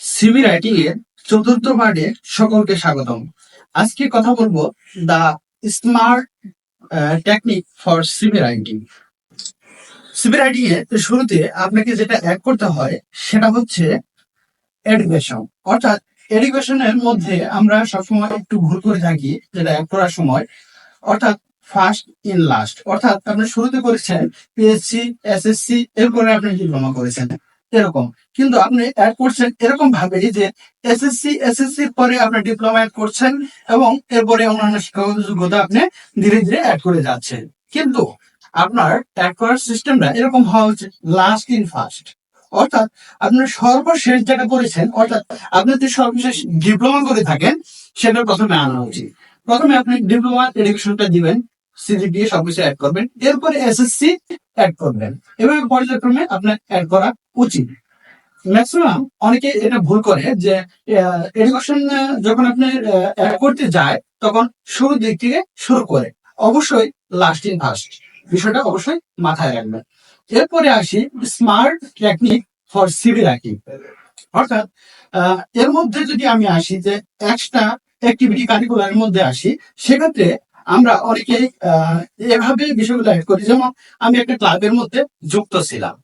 CV writing এর চতুর্থ পার্টে সকলকে স্বাগতম। আজকে কথা বলব the smart technique for CV writing. CV writing এর শুরুতে আপনাকে যেটা অ্যাড করতে হয় সেটা হচ্ছে এডুকেশন অর্থাৎ এডুকেশনের মধ্যে আমরা সবসময় একটু ভুল করে থাকি যেটা অ্যাড করার সময়। অর্থাৎ ফার্স্ট ইন লাস্ট অর্থাৎ আপনি শুরুতে করেছেন পিএসসি এসএসসি এরপরে আপনি ডিপ্লোমা করেছেন। এরকম। কিন্তু আপনি অ্যাড করছেন এরকম ভাবে যে এসএসসি এসএসসি পরে আপনি ডিপ্লোমা অ্যাড করছেন এবং এরপরে অন্যান্য শিক্ষাগত যোগ্যতা আপনি ধীরে ধীরে অ্যাড করে যাচ্ছেন। কিন্তু আপনার অ্যাড করার সিস্টেমটা এরকম হওয়া উচিত লাস্ট ইন ফার্স্ট অর্থাৎ আপনি সর্বশেষ যেটা করেছেন, অর্থাৎ আপনি যদি সর্বশেষ ডিপ্লোমা করে থাকেন, সেটা প্রথমে আনা উচিত। প্রথমে আপনি ডিপ্লোমা এডুকেশনটা দিবেন সিজিপিএ সবকিছু অ্যাড করবেন। এরপরে এসএসসি অ্যাড করবেন। এভাবে পর্যায়ক্রমে আপনার অ্যাড করা উচিত। ম্যাক্সিমাম অনেকে এটা ভুল করে যে এডুকেশন যখন আপনি অ্যাড করতে যায়, তখন শুরুর দিক থেকে শুরু করে। অবশ্যই লাস্ট ইন ফার্স্ট বিষয়টা অবশ্যই মাথায় রাখবেন। এরপরে আসি স্মার্ট টেকনিক ফর সিভি রাখি অর্থাৎ এর মধ্যে যদি আমি আসি যে এক্সট্রা অ্যাক্টিভিটি কারিকুলার মধ্যে আসি, সেক্ষেত্রে আমরা অনেকে এভাবে বিষয়গুলো অ্যাড করি। যেমন আমি একটা ক্লাবের মধ্যে যুক্ত ছিলাম।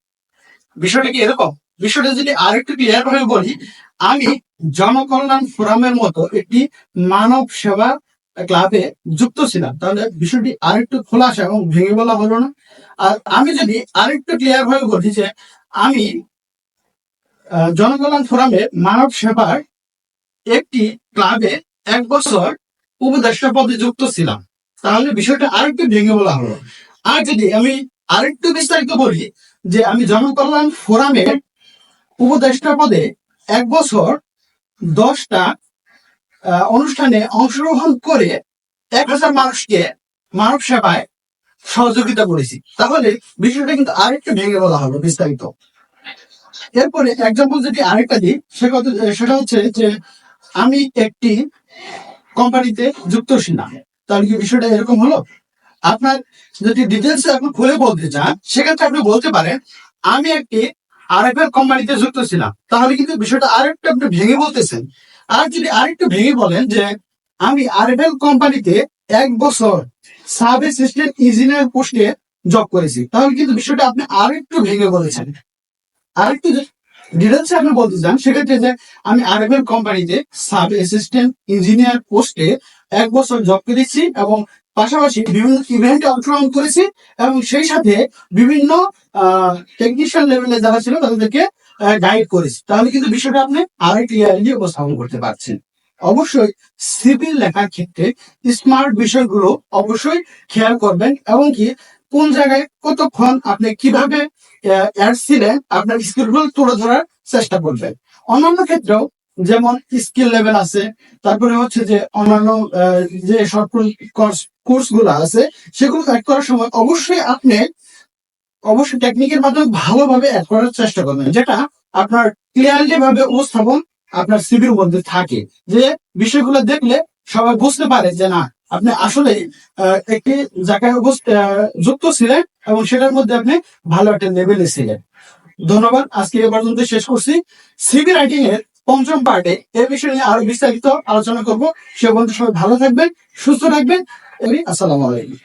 বিষয়টা কি এরকম? বিষয়টা যদি আরেকটু ক্লিয়ার ভাবে বলি, আমি জনকল্যাণ ফোরামের মতো একটি মানব সেবা ক্লাবে যুক্ত ছিলাম। তাহলে বিষয়টি আরেকটু খোলাসা এবং ভেঙে বলা হলো না। আর আমি যদি আরেকটু ক্লিয়ার ভাবে বলি যে, আমি জনকল্যাণ ফোরামে মানব সেবার একটি ক্লাবে এক বছর উপদেষ্টা পদে যুক্ত ছিলাম। তাহলে বিষয়টা আরেকটু ভেঙে বলা হলো। আর যদি আমি আরেকটু বিস্তারিত বলি, যে আমি জনকল্যাণ ফোরামে উপদেষ্টা পদে এক বছর দশটা অনুষ্ঠানে অংশগ্রহণ করে এক হাজার মানুষকে মানব সেবায় সহযোগিতা করেছি। তাহলে বিষয়টা কিন্তু আরেকটু ভেঙে বলা হলো বিস্তারিত। এরপরে এক্সাম্পল যদি আরেকটা দিই সেটা হচ্ছে যে আমি একটি কোম্পানিতে যুক্ত ছিলাম। তাহলে কি বিষয়টা এরকম হলো? আপনার যদি ডিটেলস আপনি খুলে বলতে চান, সেক্ষেত্রে আপনি বলতে পারেন, আমি একটি আরএফএল কোম্পানিতে যুক্ত ছিলাম। তাহলে কিন্তু বিষয়টা আরেকটু আপনি ভেঙে বলতেছেন। আর যদি আরেকটু ভেঙে বলেন যে, আমি আরএফএল কোম্পানিতে এক বছর সাব অ্যাসিস্ট্যান্ট ইঞ্জিনিয়ার পোস্টে জব করেছি। তাহলে কিন্তু বিষয়টা আপনি আরেকটু ভেঙে বলেছেন। আরেকটু ডিটেলসে আপনি বলতে চান, সেক্ষেত্রে যে, আমি আরএফএল কোম্পানিতে সাব অ্যাসিস্ট্যান্ট ইঞ্জিনিয়ার পোস্টে এক বছর জব করেছি এবং পাশাপাশি বিভিন্ন ইভেন্টে অংশগ্রহণ করেছি এবং সেই সাথে বিভিন্ন টেকনিশিয়ান লেভেলে যারা ছিল তাদেরকে গাইড করেছি। তাহলে কিন্তু বিষয়টা আপনি আরও ক্লিয়ারলি উপস্থাপন করতে পারছেন। অবশ্যই সিভিল লেখার ক্ষেত্রে স্মার্ট বিষয়গুলো অবশ্যই খেয়াল করবেন এবং কি কোন জায়গায় কতক্ষণ আপনি কীভাবে অ্যাড ছিলেন আপনার স্কিলগুলো তুলে ধরার চেষ্টা করবেন। অন্যান্য ক্ষেত্রেও যেমন স্কিল লেভেল আছে, তারপরে হচ্ছে যে অন্যান্য যে কোর্সগুলো আছে, সেগুলো অ্যাড করার সময় অবশ্যই আপনি অবশ্যই টেকনিকের মাধ্যমে ভালোভাবে অ্যাড করার চেষ্টা করবেন, যেটা আপনার ক্লিয়ারলি ভাবে উপস্থাপন আপনার সিভির মধ্যে থাকে। যে বিষয়গুলো দেখলে সবাই বুঝতে পারে যে না, আপনি আসলে একটি জায়গায় যুক্ত ছিলেন এবং সেটার মধ্যে আপনি ভালো একটা লেভেলে ছিলেন। ধন্যবাদ, আজকে এ পর্যন্ত শেষ করছি। সিভি রাইটিং এর পঞ্চম পার্টে এ বিষয় নিয়ে আরও বিস্তারিত আলোচনা করব। সে বন্ধু সবাই ভালো থাকবেন, সুস্থ থাকবেন। আসসালামু আলাইকুম।